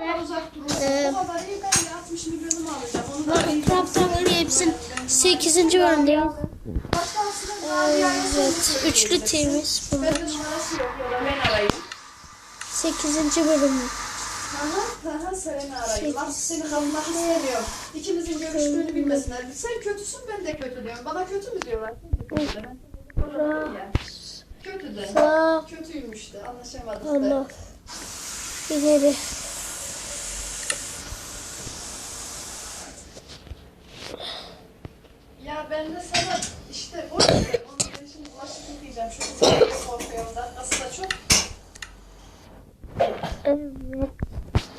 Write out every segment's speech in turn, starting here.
Ee, o kadar iyi ben de 60 milyonumu alacağım. Onu da iyi Trabzon'un hepsinin 8. bölümdeyiz. Başka aslında daha bir ay Evet, üçlü teamiz bunlar. Bende numarası yok ya da ben arayayım. 8. bölüm. Seni kalmak istemiyorum. İkimizin görüştüğünü bilmesinler. Sen kötüsün ben de kötü diyorum. Bana kötü mü diyorlar? Kötü de. Kötüymüş de anlaşamadık Allah. da. İleri. Ya ben de sana işte o yüzden onu ben şimdi bulaşık diyeceğim. Şu kızı korkuyorum da. Aslında çok Evet.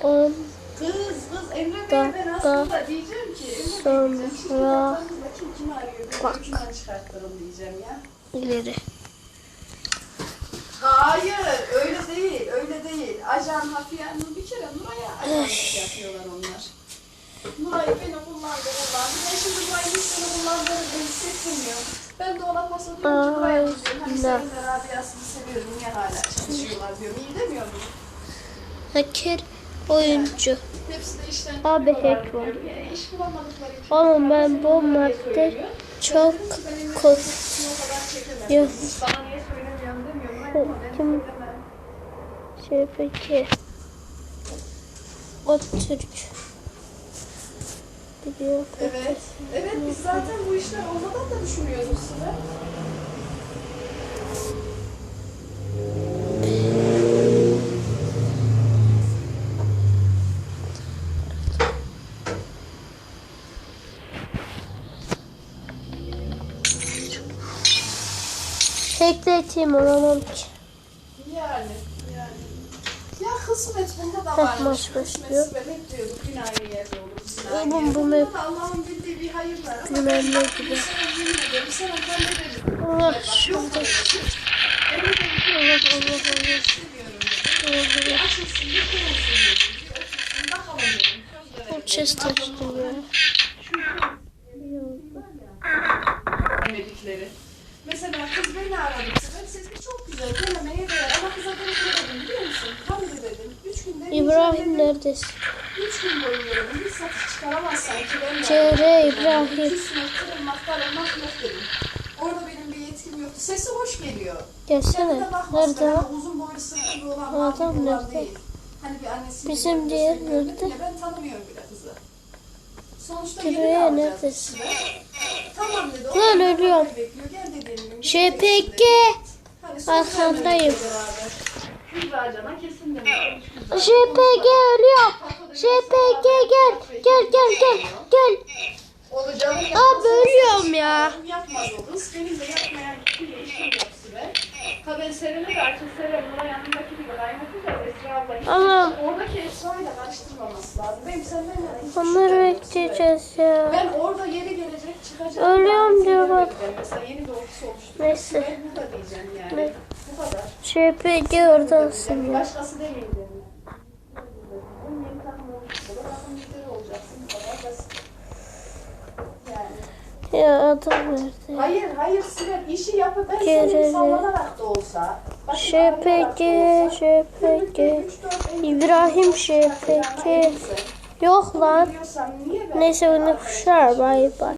10. Kız kız Emre Da- Bey ben da- aslında diyeceğim ki Emre Bey diyeceğim. Şimdi kitaplarınızda kim kimi arıyor? Ben Bak. öykünden çıkarttırın diyeceğim ya. İleri. Hayır öyle değil öyle değil. Ajan Hafiye Hanım bir kere Nuray'a ajanlık yapıyorlar onlar. Ben şimdi Nuray'ın hiç seni kullandığını ben. Ben de ona pas atıyorum ki diyorum. Hani Ay, senin de Rabia'sını seviyorum. Niye hala çalışıyorlar diyorum. İyi demiyor muyum? Hacker oyuncu. Hepsi de işten Abi hack var. diyorum. Ya, iş bulamadıkları için. Oğlum ben bu madde çok kork... Yok. Bana niye demiyorum. Kim-. Şey peki. O Türk. Biliyor. Evet. Evet biz zaten bu işler olmadan da düşünüyoruz sıra. Hackleteyim olamam ki. Yani. Yani. Ya kısmet bunda da varmış. Kısmet başlıyor. Hep diyorduk yine aynı yerde Oğlum, aynı yerde. bu Bunda map- da Allah'ın bildiği bir hayır var. Ama Bilmem ben ne bak, gibi. Allah şurada. Allah Allah Allah. Bu chest açtım ya. Mesela kız beni aradı. Ben sesi çok güzel, denemeye değer. Ama kıza ben ne dedim biliyor musun? Tabii dedim. Üç günde İbrahim neredesin? Boyunca dedim. Bir satış çıkaramazsan ki ben de- CR İbrahim. Dedim. Orada benim bir yetkim yoktu. Sesi hoş geliyor. Gelsene. Kendine bakmaz. Nerede o? uzun boylu sırtlı olan O adam olan nerede? değil. Hani bir annesi Bizim gibi diğer gösteriyor nerede? dedim ya, Ben tanımıyorum bile kızı. Sonuçta yeni alacağız neredesin? işte. Tamam dedi. o Lan da ölüyorum. bekliyor. Gel dediğim gün. JPG. Hadi söz Arkandayım. vermedik beraber. Kübra Can'a kesin. Kübra. JPG ölüyor. JPG gel. Gel gel gel. Gel. Abi ölüyorum ya. Yapmaz o kız. Benim de yapmayan kişiyle işim yapsı be. Ha ben Seren'i de açık Seren buna yanındaki gibi kaynatı da Esra abla. hiç- Ama- Oradaki Esra'yla karıştırmaması lazım. Benim senden yana Onları şey bekleyeceğiz ya. Ben orada yeri gelecek çıkacak. Ölüyorum seni de Mesela yeni doğrusu oluştu. Neyse. Ben burada diyeceğim yani. Ne? Bu kadar. JPG oradasın ya. Başkası demeyeyim dedim. Bunun yeni takım olmuştu. Takım lideri olacaksın. Bu kadar basit. Yani. Ya adam? Hayır hayır Sibel işi yapıp ben seni sallanarak da olsa. dört, elli İbrahim elbise. Yok lan. Neyse bunu kuşlar bay bay.